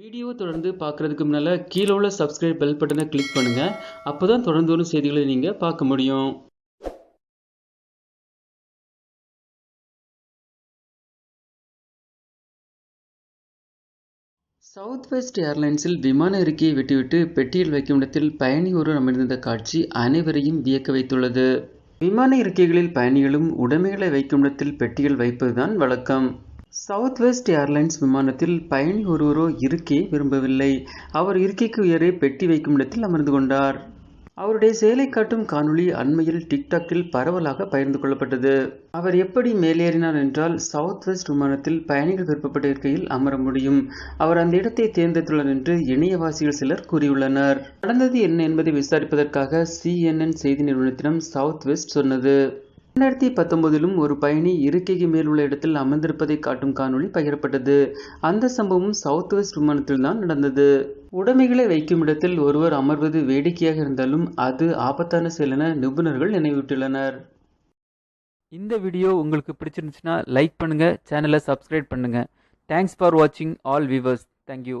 Video தொடர்ந்து பார்க்குறதுக்கு முன்னால் கீழே உள்ள சப்ஸ்கிரைப் பெல் பட்டனை கிளிக் பண்ணுங்கள் அப்போ தான் தொடர்ந்து வரும் செய்திகளை நீங்கள் பார்க்க முடியும். சவுத் வெஸ்ட் ஏர்லைன்ஸில் விமான அறிக்கையை விட்டுவிட்டு பெட்டியில் வைக்கும் இடத்தில் பயணி ஒருவர் அமர்ந்திருந்த காட்சி அனைவரையும் வியக்க வைத்துள்ளது. விமான இருக்கைகளில் பயணிகளும் உடைமைகளை வைக்கும் இடத்தில் பெட்டிகள் வைப்பதுதான் வழக்கம். சவுத் வெஸ்ட் ஏர்லைன்ஸ் விமானத்தில் பயணி ஒருவரோ இருக்கே விரும்பவில்லை. அவர் இருக்கைக்கு உயரே பெட்டி வைக்கும் இடத்தில் அமர்ந்து கொண்டார். அவருடைய செயலை காட்டும் காணொளி அண்மையில் டிக்டாக்கில் பரவலாக பகிர்ந்து கொள்ளப்பட்டது. அவர் எப்படி மேலேறினார் என்றால் சவுத் வெஸ்ட் விமானத்தில் பயணிகள் விருப்பப்பட்ட இருக்கையில் அமர முடியும். அவர் அந்த இடத்தை தேர்ந்தெடுத்துள்ளார் என்று இணையவாசிகள் சிலர் கூறியுள்ளனர். நடந்தது என்ன என்பதை விசாரிப்பதற்காக சிஎன்என் செய்தி நிறுவனத்திடம் சவுத் வெஸ்ட் சொன்னது. இரண்டாயிரத்தி பத்தொன்பதிலும் ஒரு பயணி இருக்கைக்கு மேல் உள்ள இடத்தில் அமர்ந்திருப்பதை காட்டும் காணொளி பகிரப்பட்டது. அந்த சம்பவம் சவுத் வெஸ்ட் விமானத்தில் தான் நடந்தது. உடைமைகளை வைக்கும் இடத்தில் ஒருவர் அமர்வது வேடிக்கையாக இருந்தாலும் அது ஆபத்தான செயல் என நிபுணர்கள் நினைவூட்டியுள்ளனர். இந்த வீடியோ உங்களுக்கு பிடிச்சிருந்துச்சுன்னா லைக் பண்ணுங்கள் சேனலை சப்ஸ்கிரைப் பண்ணுங்கள் தேங்க்ஸ் ஃபார் வாட்சிங் ஆல் வியூவர்ஸ் தேங்க்யூ